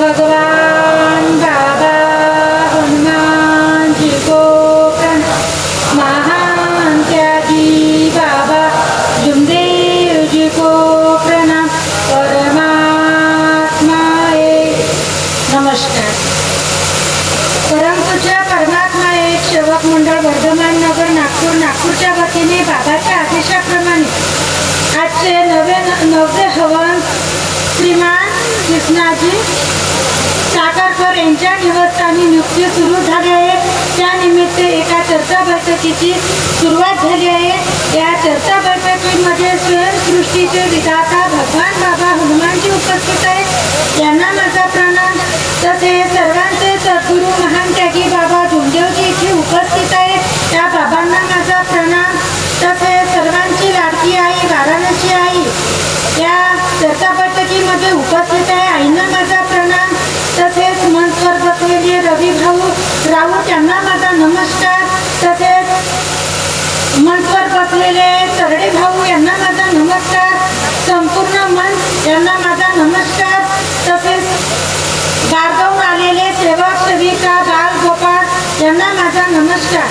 भगवान बाबा हनुमान जी को प्रणाम महान त्यागी बाबा जुमदेव जी को प्रणाम परमात्मा एक नमस्कार. परमपूज्य परमात्मा एक सेवक मंडळ वर्धमान नगर नागपूर नागपूरच्या वतीने बाबाच्या आदेशाप्रमाणे आजचे नवे नववे हवन श्रीमान कृष्णाजी साखरकर यांच्या निवासस्थानी नियुक्ती सुरू झाली आहे. त्यानिमित्त एका चर्चा बैठकीची सुरुवात झाली आहे. या चर्चा बैठकीमध्ये स्वयंसृष्टीचे विधाता भगवान बाबा हनुमानजी उपस्थित आहेत. यांना माझा प्रणाम. तसेच सर्वांचे सद्गुरू महान त्यागी बाबा धुमदेवजी इथे उपस्थित आहेत. त्या बाबांना माझा प्रणाम. तसेच सर्वांची लाडकी आई वाराणसी आई. या चर्चा बैठकीमध्ये उपस्थित आहे. आईनं माझा प्रणाम तसेच मंचवर बसलेले रवी भाऊ राऊत यांना माझा नमस्कार तसेच मंचवर बसलेले तरडे भाऊ यांना माझा नमस्कार संपूर्ण मंच यांना माझा नमस्कार तसेच गारगावून आलेले सेवक सेविका बाल गोपाळ यांना माझा नमस्कार.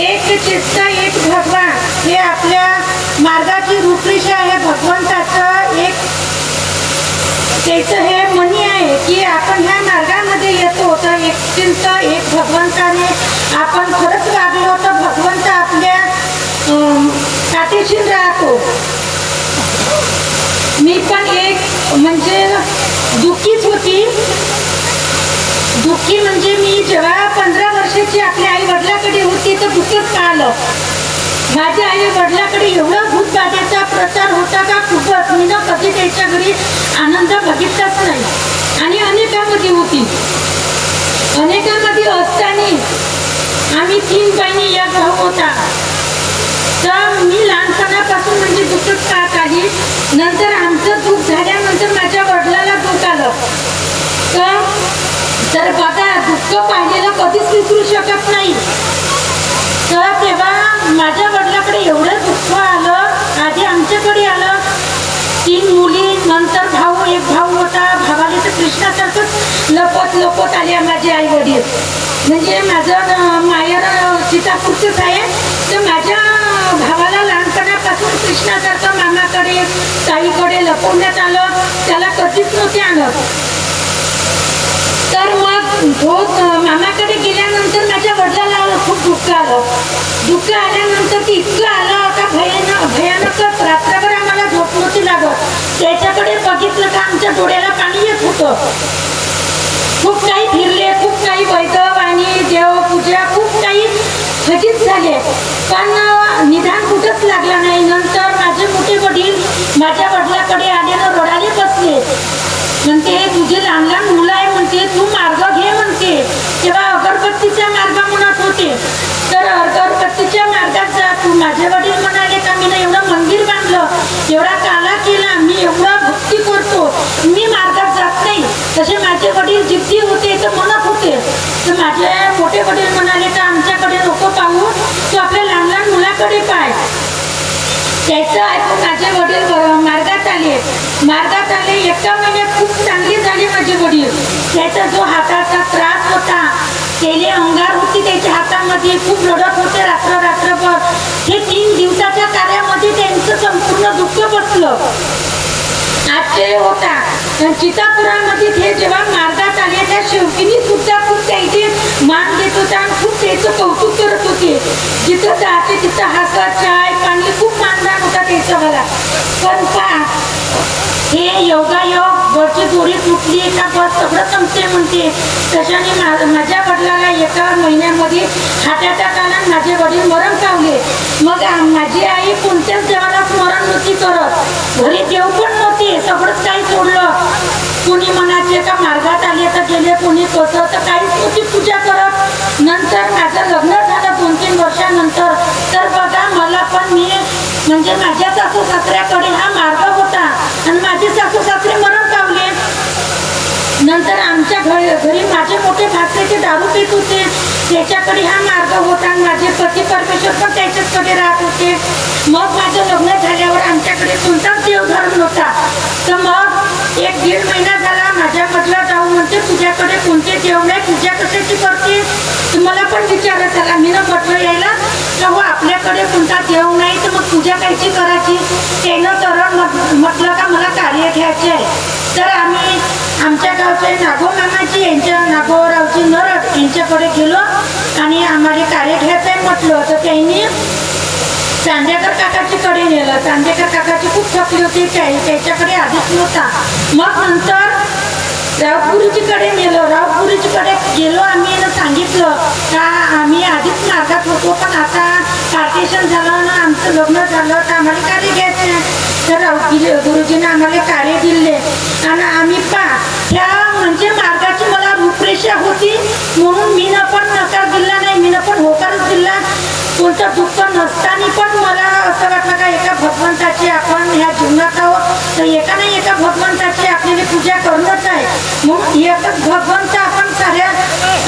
एक चित्त एक भगवान हे आपल्या मार्गाची रूपरेषा आहे भगवंताचं एक त्याचं हे म्हणी आहे की आपण ह्या मार्गामध्ये येतो अत्यंत एक भगवंताने आपण खरंच लागलो तर भगवंत आपल्या अं, पाठीशी राहतो. मी पण एक म्हणजे दुःखीच होती. दुःखी म्हणजे मी जेव्हा पंधरा वर्षाची आपल्या आई वडिलाकडे होती तर दुःखच पाहिलं माझ्या आई वडिलाकडे एवढा भूतबाधेचा प्रचार होता का खूपच. मी ना कधी त्याच्या घरी आनंद बघितलाच नाही. आणि अनेकामध्ये होती. अनेकांमध्ये असताना आम्ही तीन बहिणी या भाऊ होता. तर मी लहानपणापासून म्हणजे दुःखच पाहत आली नंतर आमचं दुःख झाल्यानंतर माझ्या वडिलाला दुःख आलं. तर तर बघा दुःख पाहिलेलं कधीच विसरू शकत नाही. तर तेव्हा माझ्या वडिलाकडे एवढं दुःख आलं आधी आमच्याकडे आलं. तीन मुली नंतर भाऊ एक भाऊ होता भावाला तर कृष्णासारखंच सपोर्ट आले माझे आई वडील म्हणजे माझं मायर सीतापूरचंच आहे. तर माझ्या भावाला लहानपणापासून कृष्णासारखं मामाकडे ताईकडे लपवण्यात आलं. त्याला कधीच नव्हते आणत. तर मग तो मामाकडे गेल्यानंतर माझ्या वडिलाला खूप दुःख आलं. दुःख आल्यानंतर ती इतकं आलं का भयानक भयानकच रात्रभर आम्हाला झोप नव्हती लागत. त्याच्याकडे बघितलं का आमच्या डोळ्याला पाणी येत होतं खूप काही फिरले खूप काही वैदवाणी देवपूजा खूप काही खचित झाले पण निदान कुठंच लागला नाही. नंतर माझे मोठे वडील माझ्या वडिलाकडे आले ना रडाले बसले. म्हणते तुझे लहान लहान मुलं आहे म्हणते तू मार्ग घे म्हणते. तेव्हा अगरबत्तीचा मार्ग म्हणत होते. तर अगरबत्तीच्या मार्गात जा. तू माझे वडील म्हणाले का मी ना एवढं मंदिर बांधलं? एवढा काला केला. मी एवढा भक्ती करतो. मी मार्गात जात नाही. तसे माझे वडील जिद्दी होते तर म्हणत होते. तर माझे मोठे वडील म्हणाले का आमच्याकडे नको पाहू तू आपल्या लहान लहान मुलाकडे पाय त्याचं ऐकून माझे वडील मार्गात आले. मार्गात आले एका महिन्यात खूप चांगली झाली माझे वडील. त्याचा जो हाताचा त्रास होता केले अंगार होती त्याच्या हातामध्ये खूप रडत होते रात्र रात्रभर. हे तीन दिवसाच्या कार्यामध्ये त्यांचं संपूर्ण दुःख बसलं. आश्चर्य होता. आणि चितापुरामध्ये ते जेव्हा मार्गात आले त्या शेवकीनी सुद्धा खूप त्याचे मान देत होता आणि खूप त्याचं कौतुक करत होते. जिथं जाते तिथं हसत चाय पाणी खूप मानदान होता त्याचा मला पण का हे योगायोग घरची दोरी तुटली का? बस सगळं संपते म्हणते. तशाने मा- माझ्या वडिलाला एका महिन्यामध्ये हार्ट अटॅक माझे वडील मरण पावले. मग माझी आई कोणत्याच देवाला स्मरण नव्हती करत. घरी देव पण नव्हते सगळंच काही सोडलं. कोणी मनाचे एका मार्गात आले तर नंतर आमच्या घरी घरी माझे मोठे भाकरीचे दारू पित होते. त्याच्याकडे हा मार्ग होता. माझे पती परमेश्वर पण त्याच्याचकडे राहत होते. मग माझं लग्न झाल्यावर आमच्याकडे कोणताच देवधर्म नव्हता तर मग एक दीड महिना झाला माझ्या मधला जाऊ म्हणते तुझ्याकडे कोणते देव नाही पूजा कशाची करते? तुम्हाला पण विचारत आला. मी ना म्हटलं यायला तर हो आपल्याकडे कोणता देव नाही तर मग पूजा कायची करायची? त्यानं सरळ म्हटलं का मला कार्य घ्यायचे आहे तर आम्ही आमच्या गावचे नागो मामाची यांच्या नागोरावची नरड यांच्याकडे गेलो आणि आम्हाला कार्य घ्यायचं आहे म्हटलं. तर त्यांनी चांदेकर काकाची कडे नेलं. चांदेकर काकाची खूप थकली होती. त्या- त्याच्याकडे आधीच नव्हता. मग नंतर रावपुरीजीकडे नेलं. रावपुरीजीकडे गेलो आम्ही सांगितलं का आम्ही आधीच मार्गात होतो पण आता पार्टेशन झालं ना आमचं लग्न झालं तर आम्हाला काय तर गुरुजीने आम्हाला कार्य दिले. आणि आम्ही पा ह्या म्हणजे मार्गाची मला रूपरेषा होती. म्हणून मी पण नकार दिला नाही मीनं पण होकारच दिला. कोणतं दुःख नसताना पण मला असं वाटलं का एका भगवंताची आपण ह्या जीवनात आहोत. तर एका नाही एका भगवंताची आपल्याला पूजा करणंच आहे. म्हणून एकच भगवंत आपण साऱ्या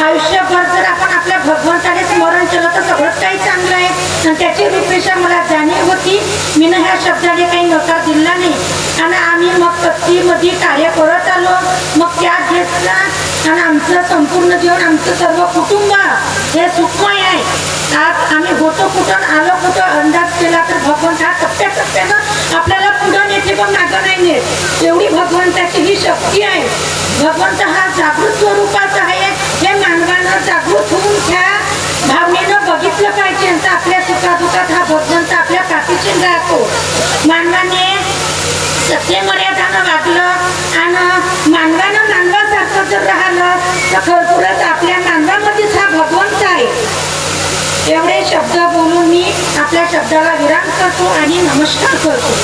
आयुष्यभर जर आपण आपल्या भगवंताने स्मरण केलं तर सगळंच काही चांगलं आहे आणि त्याची रूपरेषा मला जाणीव होती. मीनं ह्या शब्दाने काही नकार दिला नाही. आणि आम्ही मग कत्तीमध्ये कार्य करत आलो. मग त्या घेतला. आणि आमचं संपूर्ण जीवन आमचं सर्व कुटुंब हे सुखमय आहे. आज आम्ही होतो कुठं आलो कुठं अंदाज केला तर भगवंत हा टप्प्याटप्प्यानं आपल्याला पुढं नेते पण मागं नाही नेत. एवढी भगवंताची ही शक्ती आहे. भगवंत हा जागृत स्वरूपाचा आहे. हे मानवानं जागृत होऊन त्या भावनेनं बघितलं पाहिजे. पाठीशी राहतो मानवाने सत्यमर्यादानं वागलं आणि मानवानं मानवासारखं जर राहिलं तर खरखुरच आपल्या मानवामध्येच हा भगवंत आहे. एवढे शब्द बोलून मी आपल्या शब्दाला विराम करतो आणि नमस्कार करतो.